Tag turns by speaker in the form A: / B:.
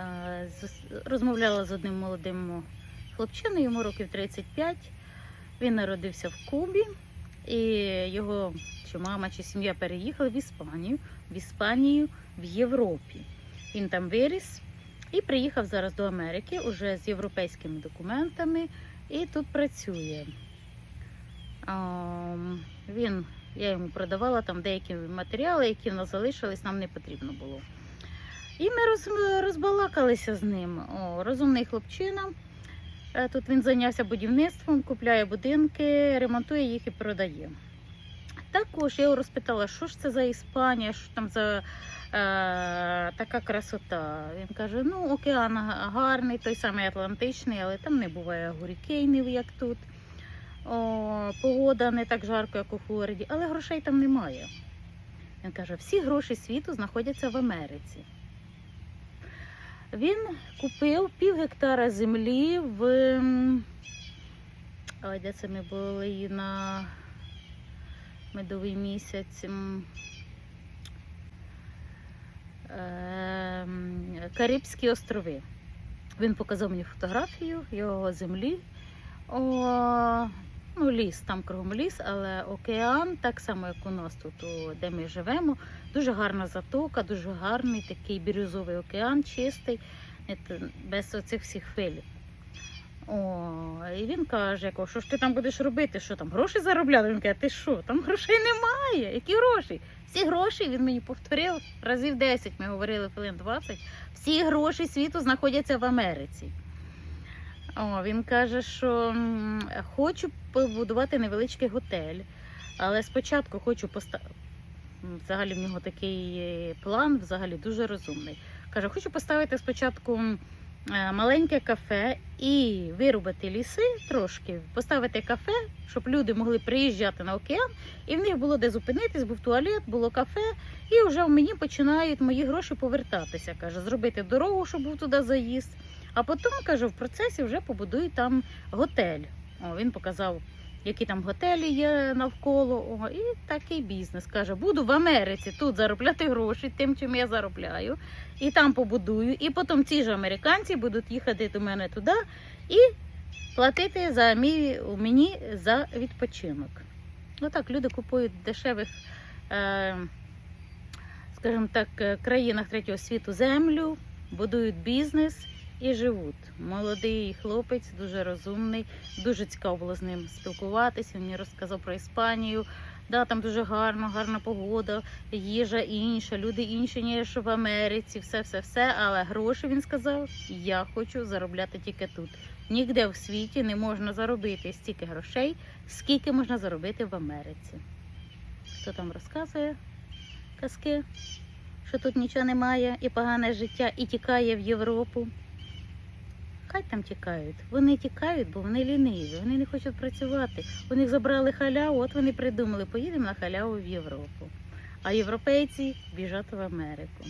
A: Е, Розмовляла з одним молодим хлопчиною, йому років 35. Він народився в Кубі, і його чи мама, чи сім'я переїхали в Іспанію, в Іспанію, в Європі. Він там виріс і приїхав зараз до Америки уже з європейськими документами і тут працює. Він, я йому продавала там деякі матеріали, які в нас залишились, нам не потрібно було. І ми роз, розбалакалися з ним. О, розумний хлопчина. Е, Тут він зайнявся будівництвом, купляє будинки, ремонтує їх і продає. Також я його розпитала, що ж це за Іспанія, що там за е, така красота. Він каже: ну, океан гарний, той самий Атлантичний, але там не буває гурікейнів, як тут. О, погода не так жарко, як у Флориді, але грошей там немає. Він каже: всі гроші світу знаходяться в Америці. Він купив пів гектара землі в. Ой, де це ми були на медовий місяць. ем, Карибські острови. Він показав мені фотографію його землі. О, ну, ліс, там кругом ліс, але океан, так само, як у нас тут, де ми живемо. Дуже гарна затока, дуже гарний такий бірюзовий океан, чистий, без оцих всіх хвиль. О, і він каже, що ж ти там будеш робити? Що там гроші заробляли? Він каже, ти що? Там грошей немає. Які гроші? Всі гроші він мені повторив разів 10, ми говорили хвилин 20. Всі гроші світу знаходяться в Америці. О, він каже, що хочу побудувати невеличкий готель, але спочатку хочу поставити. Взагалі в нього такий план, взагалі дуже розумний. Каже, хочу поставити спочатку е, маленьке кафе і вирубати ліси трошки, поставити кафе, щоб люди могли приїжджати на океан, і в них було де зупинитись, був туалет, було кафе, і вже в мені починають мої гроші повертатися. Каже, зробити дорогу, щоб був туди заїзд. А потім, каже, в процесі вже побудують там готель. О, він показав, які там готелі є навколо. О, і такий бізнес. Каже, буду в Америці тут заробляти гроші тим, чим я заробляю, і там побудую. І потім ці ж американці будуть їхати до мене туди і платити за мій, мені за відпочинок. Отак люди купують дешевих, е, скажімо так, е, країнах третього світу землю, будують бізнес і живуть. Молодий хлопець, дуже розумний, дуже цікаво було з ним спілкуватися. Він мені розказав про Іспанію. Да, там дуже гарно, гарна погода, їжа інша, люди інші, ніж в Америці, все, все, все. Але гроші він сказав, я хочу заробляти тільки тут. Ніде в світі не можна заробити стільки грошей, скільки можна заробити в Америці. Хто там розказує казки, що тут нічого немає, і погане життя, і тікає в Європу. Хай там тікають. Вони тікають, бо вони ліниві, вони не хочуть працювати. У них забрали халяву, от вони придумали, поїдемо на халяву в Європу. А європейці біжать в Америку.